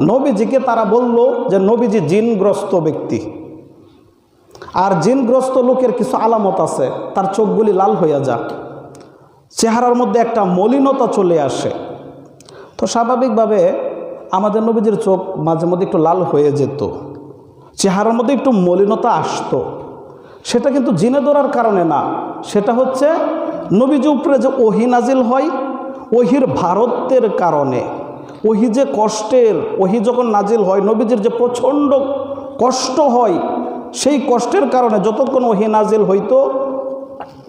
নবীজিকে তারা বলল যে নবীজি জিনগ্রস্ত ব্যক্তি। আর জিনগ্রস্ত লোকের কিছু আলামত আছে, তার চোখগুলি লাল হইয়া যাক। চেহারার মধ্যে একটা মলিনতা চলে আসে। তো স্বাভাবিকভাবে আমাদের নবীজির চোখ মাঝে মধ্যে একটু লাল হয়ে যেত। চেহারার মধ্যে একটু মলিনতা আসতো। সেটা কিন্তু জিনে ধরার কারণে না। সেটা হচ্ছে নবীজি উপরে যে ওহি নাজিল হয়, ওহির ভারতের কারণে। ওহি যে কষ্টের, ওহি যখন নাজিল হয়, নবীজির যে প্রচণ্ড কষ্ট হয়, সেই কষ্টের কারণে যতক্ষণ ওহি নাজিল হইতো,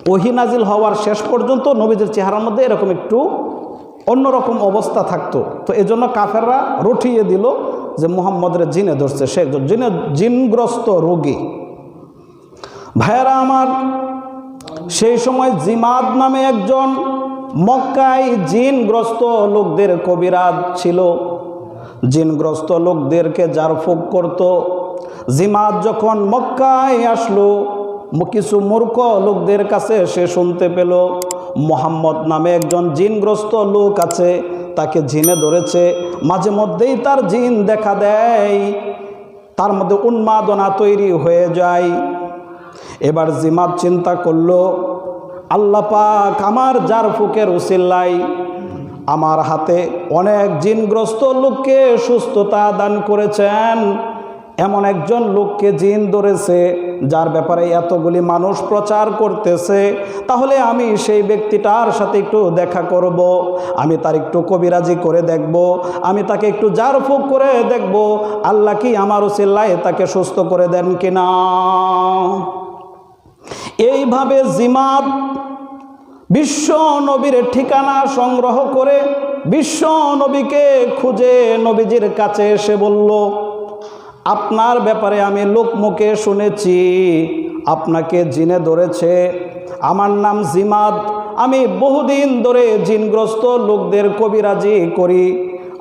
ওহি নাজিল হওয়ার শেষ পর্যন্ত নবীজির চেহারার মধ্যে এরকম একটু অন্যরকম অবস্থা থাকতো। তো এজন্য কাফেররা রটিয়ে দিল যে মোহাম্মদের জিনে ধরছে সে একজন জিনে, জিনগ্রস্ত রোগী। ভাইয়েরা আমার, সেই সময় জিমাদ নামে একজন মক্কায় জিনগ্রস্ত লোকদের কবিরাজ ছিল। জিনগ্রস্ত লোকদেরকে যার জারফুক করত। জিমাত যখন মক্কায় আসলো, কিছু মূর্খ লোকদের কাছে সে শুনতে পেল, মোহাম্মদ নামে একজন জিনগ্রস্ত লোক আছে, তাকে জিনে ধরেছে। মাঝে মধ্যেই তার জিন দেখা দেয়, তার মধ্যে উন্মাদনা তৈরি হয়ে যায়। এবার জিমাত চিন্তা করল আল্লাহ পাক আমার যার ফুকের উসিল্লাই আমার হাতে অনেক জিনগ্রস্ত লোককে সুস্থতা দান করেছেন এমন একজন লোককে জিন ধরেছে, যার ব্যাপারে এতগুলি মানুষ প্রচার করতেছে তাহলে আমি সেই ব্যক্তিটার সাথে একটু দেখা করব। আমি তার একটু কবিরাজি করে দেখব, আমি তাকে একটু জারফুক করে দেখব, আল্লাহ কি আমার উসিল্লায় তাকে সুস্থ করে দেন কিনা এইভাবে জিমাত বিশ্ব নবীর ঠিকানা সংগ্রহ করে বিশ্ব নবীকে খুঁজে নবীজির কাছে এসে বলল, আপনার ব্যাপারে আমি লোকমুখে শুনেছি, আপনাকে জিনে ধরেছে। আমার নাম জিমাদ আমি বহুদিন ধরে জিনগ্রস্ত লোকদের কবিরাজি করি।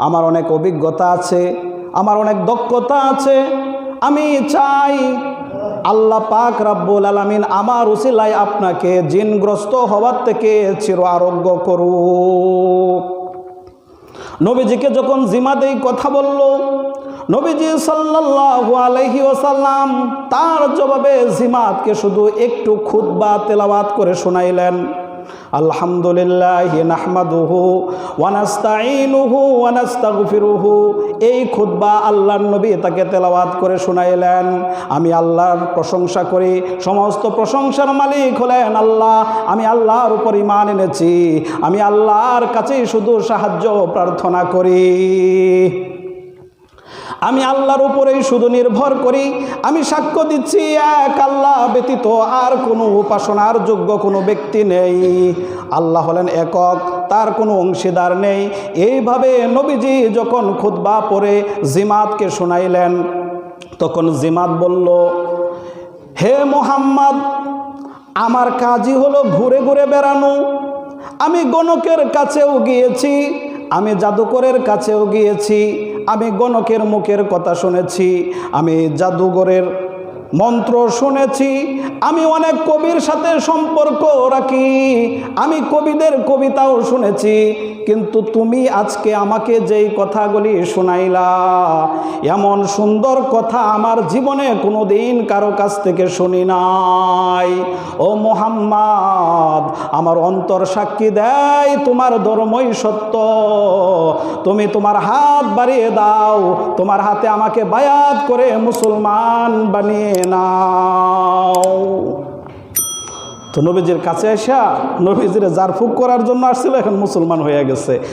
আমার অনেক অভিজ্ঞতা আছে, আমার অনেক দক্ষতা আছে। আমি চাই আল্লাহ পাক রাব্বুল আলামিন আমার উসিলায় আপনাকে জিনগ্রস্ত হওয়ার থেকে চির আরোগ্য করুক। নবীজিকে যখন জিমাদেই কথা বলল, নবীজি সাল্লাল্লাহু আলাইহি ওসাল্লাম তার জবাবে জিমাতকে শুধু একটু খুতবা তেলাওয়াত করে শোনাইলেন। আলহামদুলিল্লাহ নাহমাদুহু ওয়ানাস্তাইনুহু ওয়ানাস্তাগফিরুহু এই খুতবা আল্লাহর নবী তাকে তেলাওয়াত করে শুনাইলেন। আমি আল্লাহর প্রশংসা করি, সমস্ত প্রশংসার মালিক হলেন আল্লাহ। আমি আল্লাহর উপর ইমান এনেছি। আমি আল্লাহর কাছেই শুধু সাহায্য প্রার্থনা করি। আমি আল্লাহর উপরেই শুধু নির্ভর করি, আমি সাক্ষ্য দিচ্ছি, এক আল্লাহ ব্যতীত আর কোনো উপাসনার যোগ্য কোনো ব্যক্তি নেই। আল্লাহ হলেন একক, তার কোনো অংশীদার নেই। এইভাবে নবীজি যখন খুতবা পরে জিমাতকে শোনাইলেন, তখন জিমাত বলল, হে মোহাম্মদ, আমার কাজই হলো ঘুরে ঘুরে বেড়ানো। আমি গণকের কাছেও গিয়েছি, আমি জাদুকরের কাছেও গিয়েছি। আমি গণকের মুখের কথা শুনেছি আমি জাদুঘরের মন্ত্র শুনেছি, আমি অনেক কবির সাথে সম্পর্ক রাখি, আমি কবিদের কবিতাও শুনেছি, কিন্তু তুমি আজকে আমাকে যেই কথাগুলি শোনাইলা, এমন সুন্দর কথা আমার জীবনে কোনো দিন কারও কাছ থেকে শুনি নাই। ও মোহাম্মদ, আমার অন্তর সাক্ষী দেয়, তোমার ধর্মই সত্য। তুমি তোমার হাত বাড়িয়ে দাও, তোমার হাতে আমাকে বায়াত করে মুসলমান বানিয়ে নাও। তো নবীজির কাছে আসা নবীজির জারফুক করার জন্য আসছিল এখন মুসলমান হয়ে গেছে।